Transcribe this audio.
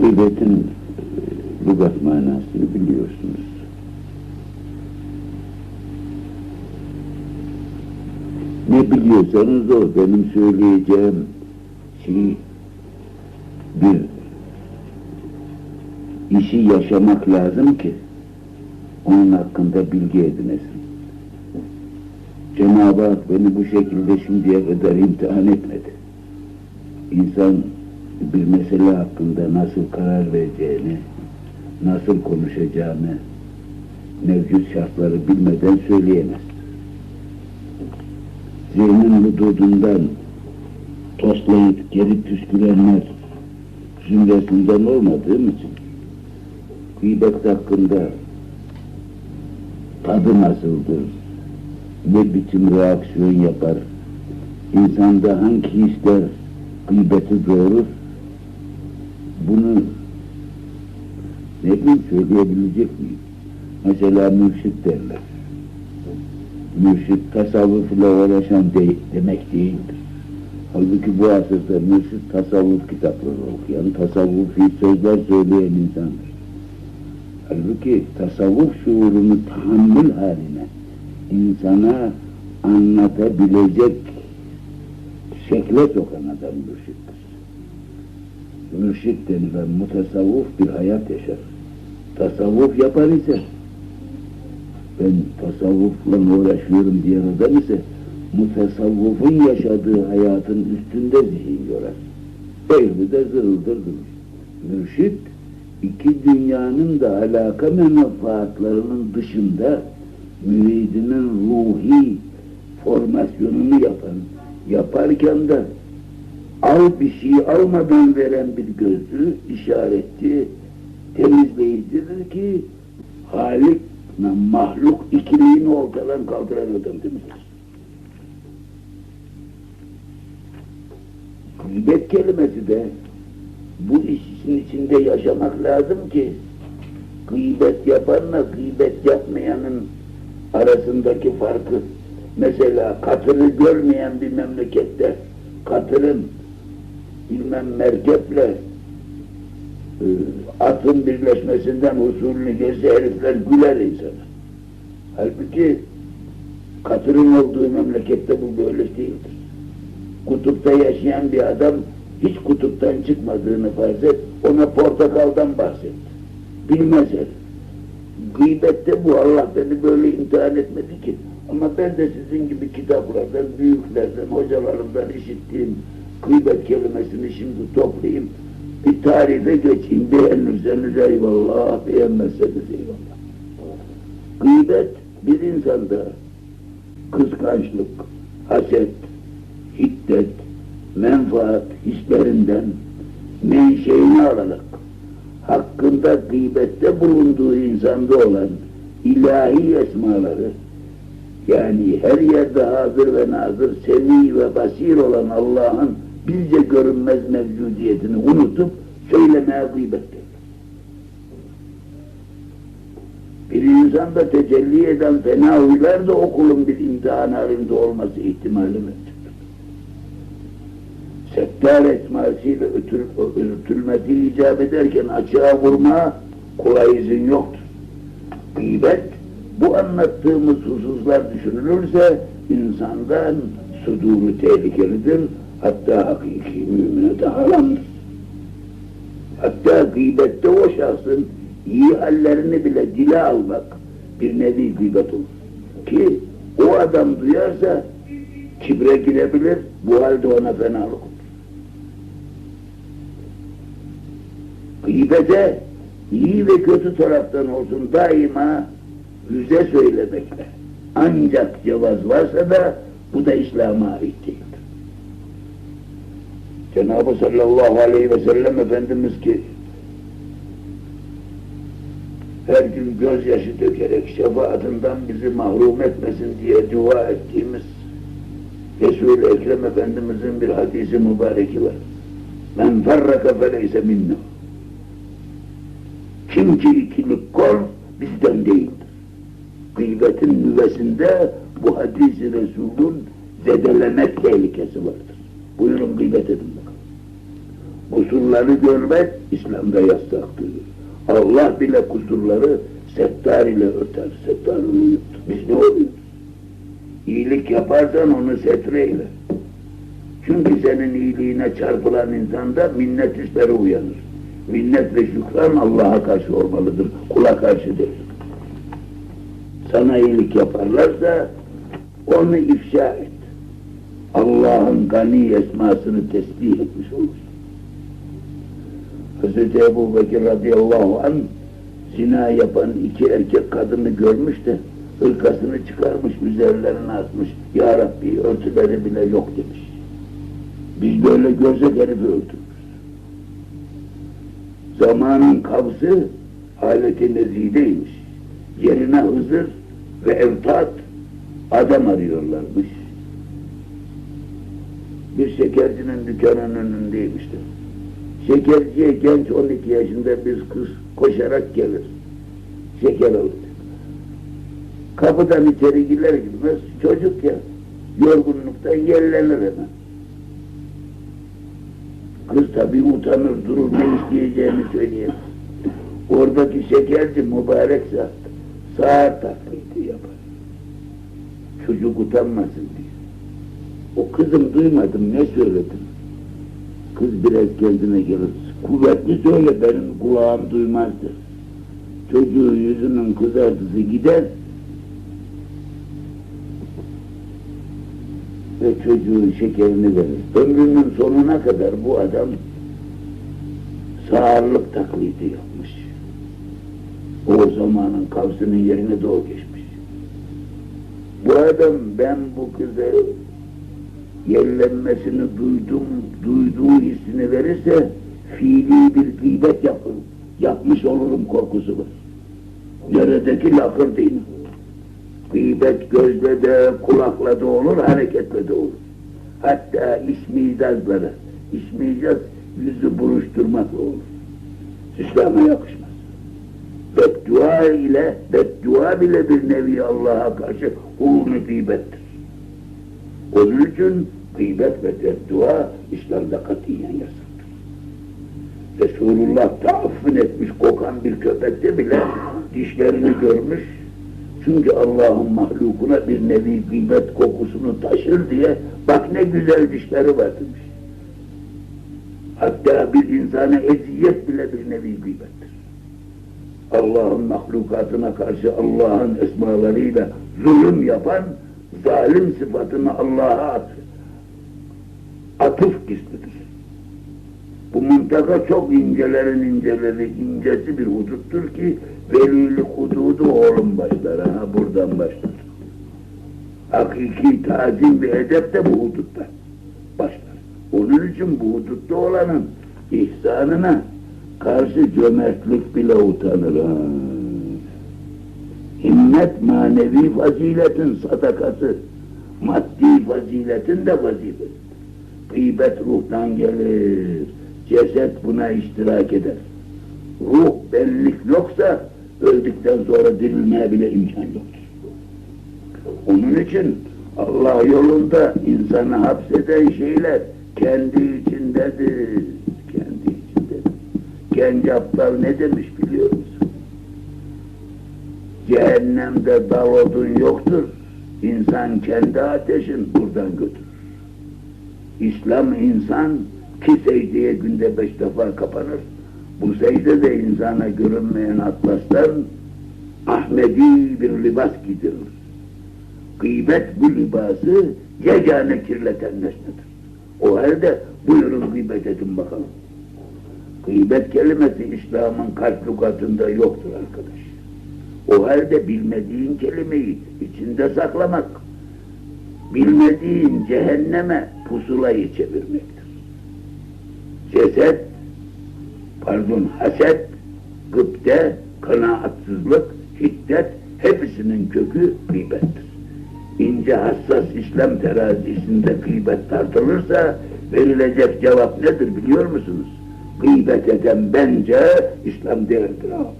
Gıybetin e, lügat manasını biliyorsunuz. Ne biliyorsanız o benim söyleyeceğim şey bir işi yaşamak lazım ki onun hakkında bilgi edinesin. Cenab-ı Hak beni bu şekilde şimdiye kadar imtihan etmedi. İnsan bir mesele hakkında nasıl karar vereceğini, nasıl konuşacağını mevcut şartları bilmeden söyleyemez. Zihnin hududundan toslayıp geri püskürenler zümresinden olmadığım için gıybet hakkında tadı nasıldır, ne biçim reaksiyon yapar, insanda hangi hisler gıybeti doğurur, bunu ne bileyim söyleyebilecek miyim? Mesela mürşit derler. Mürşit tasavvufla uğraşan de, demek değildir. Halbuki bu asırda mürşit tasavvuf kitapları okuyan, tasavvufi sözler söyleyen insandır. Halbuki tasavvuf şuurunu tahammül haline insana anlatabilecek şekle sokan adam mürşittir. Mürşit denilen mutasavvuf bir hayat yaşar. Tasavvuf yapar ise ben tasavvufla uğraşıyorum diyen adam ise mutasavvufun yaşadığı hayatın üstünde zihin yorar. Eğri de zırıldır durur. Mürşit iki dünyanın da alaka menfaatlarının dışında müridinin ruhi formasyonunu yapan, yaparken de al bir şey almadan veren bir gözü işaretçi, temizleyicidir ki Halik mahluk ikiliğini ortadan kaldıran adam demektir. Gıybet kelimesi de bu işin içinde yaşamak lazım ki gıybet yapanla gıybet yapmayanın arasındaki farkı mesela katırı görmeyen bir memlekette katırın bilmem merkeple e, atın birleşmesinden usulünü görse herifler güler insana. Halbuki katırın olduğu memlekette bu böyle değildir. Kutupta yaşayan bir adam hiç kutuptan çıkmadığını farz et, ona portakaldan bahset. Bilmez herif. Gıybette bu Allah beni böyle imtihan etmedi ki. Ama ben de sizin gibi kitaplardan, büyüklerden, hocalarımdan işittiğim gıybet kelimesini şimdi toplayayım. Bir tarife geçeyim. Beğenirseniz eyvallah, beğenmezseniz eyvallah. Gıybet bir insanda kıskançlık, haset, hiddet, menfaat hislerinden menşeini alarak hakkında gıybette bulunduğu insanda olan ilahi esmaları yani her yerde hazır ve nazır, semi ve basir olan Allah'ın bizce görünmez mevcudiyetini unutup söylemeye gıybettir. Bir insanda tecelli eden fena huylar da okulun bir imtihan halinde olması ihtimali mevcuttur. Settar esmasıyla ötül, ötülmesi icap ederken açığa vurma kolay izin yoktur. Gıybet, bu anlattığımız hususlar düşünülürse insandan suduru tehlikelidir, hatta hakiki mümine de haramdır. Hatta gıybette o şahsın iyi hallerini bile dile almak bir nevi gıybet olur. Ki o adam duyarsa kibre girebilir, bu halde ona fenalık olur. Gıybete iyi ve kötü taraftan olsun daima yüze söylemekle. Ancak cevaz varsa da bu da İslam'a ait değildir. Cenab-ı sallallahu aleyhi ve sellem Efendimiz ki her gün gözyaşı dökerek şefaatinden bizi mahrum etmesin diye dua ettiğimiz Resul-i Ekrem Efendimizin bir hadisi mübareki var. Men ferraka feleyse minna. Kim ki ikilik kol bizden değildir. Gıybetin nüvesinde bu hadisi Resul'ün zedelemek tehlikesi vardır. Buyurun gıybet edin. Kusurları görmek İslam'da yasaktır. Allah bile kusurları settar ile örter. Settar uyut. Biz ne oluyoruz? İyilik yaparsan onu setreyle. Çünkü senin iyiliğine çarpılan insanda minnet hisleri uyanır. Minnet ve şükran Allah'a karşı olmalıdır. Kula karşı değil. Sana iyilik yaparlarsa onu ifşa et. Allah'ın gani esmasını tesbih etmiş olursun. Hz. Ebu Bekir radıyallahu anh zina yapan iki erkek kadını görmüş de hırkasını çıkarmış, üzerlerine atmış. Ya Rabbi örtüleri bile yok demiş. Biz böyle görsek herifi öldürürüz. Zamanın kavsı aleti nezideymiş. Yerine Hızır ve Evtat adam arıyorlarmış. Bir şekercinin dükkanının önündeymişler. Şekerciye genç 12 yaşında bir kız koşarak gelir. Şeker alır. Kapıdan içeri girer girmez çocuk ya yorgunluktan yerlenir hemen. Kız tabii utanır durur ne isteyeceğini söyleyemez. Oradaki şekerci mübarek zat sağır taklidi yapar. Çocuk utanmasın diye. O kızım duymadım ne söyledin? Kız biraz kendine gelir. Kuvvetli söyle benim kulağım duymazdır. Çocuğu yüzünün kızartısı gider. Ve çocuğun şekerini verir. Ömrünün sonuna kadar bu adam sağırlık taklidi yapmış. O zamanın kavsının yerine o geçmiş. Bu adam ben bu kıza yerlenmesini duydum, duyduğu hissini verirse fiili bir gıybet yapın, yapmış olurum korkusu var. Yöredeki lakır değil. Gıybet gözle de, kulakla da olur, hareketle de olur. Hatta ismidazlara, ismidaz yüzü buruşturmakla olur. İslam'a yakışmaz. Beddua ile, beddua bile bir nevi Allah'a karşı uğurlu gıybettir. Onun için gıybet ve beddua İslam'da katiyen yasaktır. Resulullah taaffün etmiş kokan bir köpekte bile dişlerini görmüş. Çünkü Allah'ın mahlukuna bir nevi gıybet kokusunu taşır diye bak ne güzel dişleri var demiş. Hatta bir insana eziyet bile bir nevi gıybettir. Allah'ın mahlukatına karşı Allah'ın esmalarıyla zulüm yapan zalim sıfatını Allah'a at, atıf gizlidir. Bu muntaka çok incelerin inceleri, incesi bir huduttur ki velilik hududu oğlum başlar, ha buradan başlar. Hakiki tazim ve edep de bu hudutta başlar. Onun için bu hudutta olanın ihsanına karşı cömertlik bile utanır. Ha. Himmet manevi faziletin sadakası, maddi faziletin de vazifesi. Gıybet ruhtan gelir, ceset buna iştirak eder. Ruh bellik yoksa öldükten sonra dirilmeye bile imkan yoktur. Onun için Allah yolunda insanı hapseden şeyler kendi içindedir. Kendi içindedir. Genç aptal ne demiş biliyor musun? Cehennemde dal odun yoktur. İnsan kendi ateşin buradan götürür. İslam insan ki secdeye günde beş defa kapanır. Bu secde de insana görünmeyen atlaslar Ahmedi bir libas giydirir. Gıybet bu libası yegane kirleten nesnedir. O halde buyurun gıybet edin bakalım. Gıybet kelimesi İslam'ın kalp lügatında yoktur arkadaş. O halde bilmediğin kelimeyi içinde saklamak, bilmediğin cehenneme pusulayı çevirmektir. Ceset, pardon haset, gıpte, kanaatsızlık, hiddet hepsinin kökü gıybettir. İnce hassas İslam terazisinde gıybet tartılırsa verilecek cevap nedir biliyor musunuz? Gıybet eden bence İslam değildir. ha.